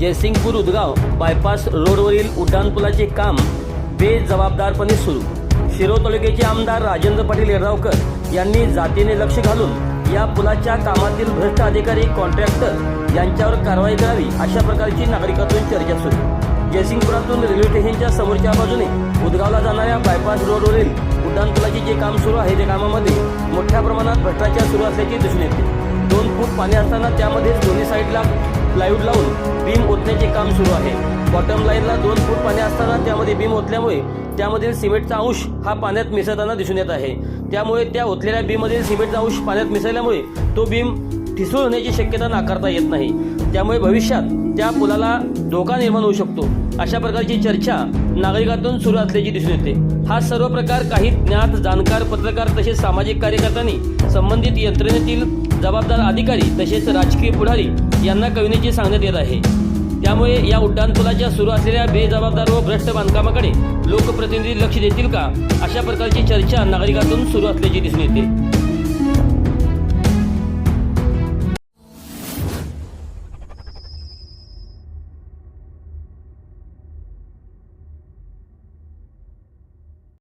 Jaysingpur Udgaon bypass रोडवरील उड्डाणपुलाचे काम बेजबाबदारपणे सुरू. शिरो तालुक्याचे आमदार राजेंद्र पाटील येरावकर यांनी जातीने लक्ष घालून या पुलाच्या कामातील भ्रष्ट अधिकारी कॉन्ट्रॅक्टर यांच्यावर कारवाई करावी अशा प्रकारची नागरिकातून चर्चा सुरू. जयसिंगपुरातून रेल्वे स्टेशनच्या समोरच्या बाजूने उदगावला जाणाऱ्या बायपास रोडवरील उड्डाणपुलाचे जे काम सुरू आहे त्या कामामध्ये मोठ्या प्रमाणात भ्रष्टाचार सुरू असल्याचे दिसून येते. दोन फूट पाणी असताना त्यामध्ये दोन्ही साईडला प्लायवूड लावून बीम ओतण्याचे काम सुरू आहे. बॉटम लाईनला दोन फूट पाणी असताना त्यामध्ये बीम ओतल्यामुळे त्यामधील सिमेंटचा अंश हा पाण्यात मिसळताना दिसून येत आहे. त्यामुळे त्या ओतलेल्या बीममधील सिमेंटचा अंश पाण्यात मिसळल्यामुळे तो बीम ठिसूळ होण्याची शक्यता नाकारता येत नाही. त्यामुळे भविष्यात त्या पुलाला धोका निर्माण होऊ शकतो. अशा प्रकारची चर्चा नागरिकातून सुरू असल्याची दिसून येते. हा सर्व प्रकार काही ज्ञात जाणकार पत्रकार तसेच सामाजिक कार्यकर्त्यांनी संबंधित यंत्रणेतील जबाबदार अधिकारी तसेच राजकीय पुढारी यांना कळविण्याचे सांगण्यात येत आहे. त्यामुळे या उड्डाणपुलाच्या सुरू असलेल्या बेजबाबदार व भ्रष्ट बांधकामाकडे लोकप्रतिनिधी लक्ष देतील का? अशा प्रकारची चर्चा नागरिकातून सुरू असल्याचे दिसून येते.